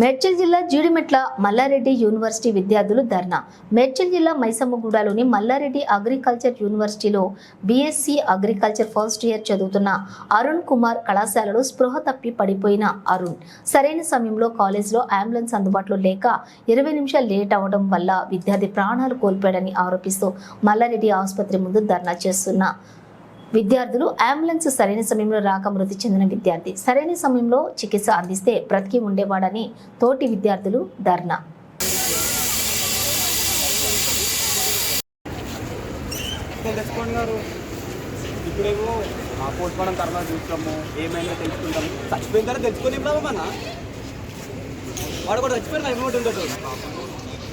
మేడ్చల్ జిల్లా జీడిమెట్ల మల్లారెడ్డి యూనివర్సిటీ విద్యార్థులు ధర్నా. మేడ్చల్ జిల్లా మైసమ్మగూడలోని మల్లారెడ్డి అగ్రికల్చర్ యూనివర్సిటీలో బీఎస్సీ అగ్రికల్చర్ ఫస్ట్ ఇయర్ చదువుతున్న అరుణ్ కుమార్ కళాశాలలో స్పృహ తప్పి పడిపోయిన అరుణ్. సరైన సమయంలో కాలేజ్లో అంబులెన్స్ అందుబాటులో లేక ఇరవై నిమిషాలు లేట్ అవ్వడం వల్ల విద్యార్థి ప్రాణాలు కోల్పోయాడని ఆరోపిస్తూ మల్లారెడ్డి ఆసుపత్రి ముందు ధర్నా చేస్తున్న విద్యార్థులు అంబులెన్స్ సరైన సమయంలో రాక మృతి చెందిన విద్యార్థి. సరైన సమయంలో చికిత్స అందిస్తే బ్రతికి ఉండేవాడని తోటి విద్యార్థులు ధర్నా. పోస్ట్ మార్టం తర్వాత చూస్తాము. ఏమైనా తెలుసుకుంటాము. చచ్చిపోయిన తర్వాత తెలుసుకొని ఇప్పుడు మన వాడు కూడా చచ్చిపోయిన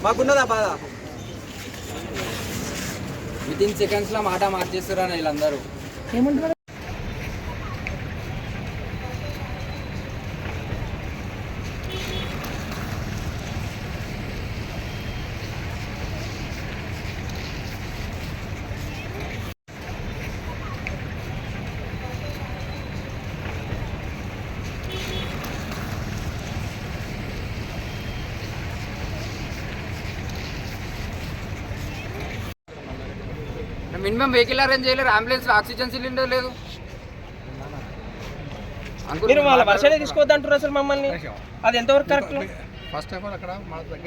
మాకున్నదా బాధ? విత్ ఇన్ సెకండ్స్లో మాట మార్చేస్తారు వీళ్ళందరూ. ఏమంటున్నారు? మినిమం వెహికల్ అరేంజ్ చేయలేరు అంబులెన్స్ ఆక్సిజన్ సిలిండర్ లేదు. మీరు వాళ్ళ వర్షాలే తీసుకోవద్దు అంటారు అసలు మమ్మల్ని. అది ఎంతవరకు కరెక్ట్? ఫస్ట్ ఆఫ్ ఆల్ అక్కడ మన దగ్గర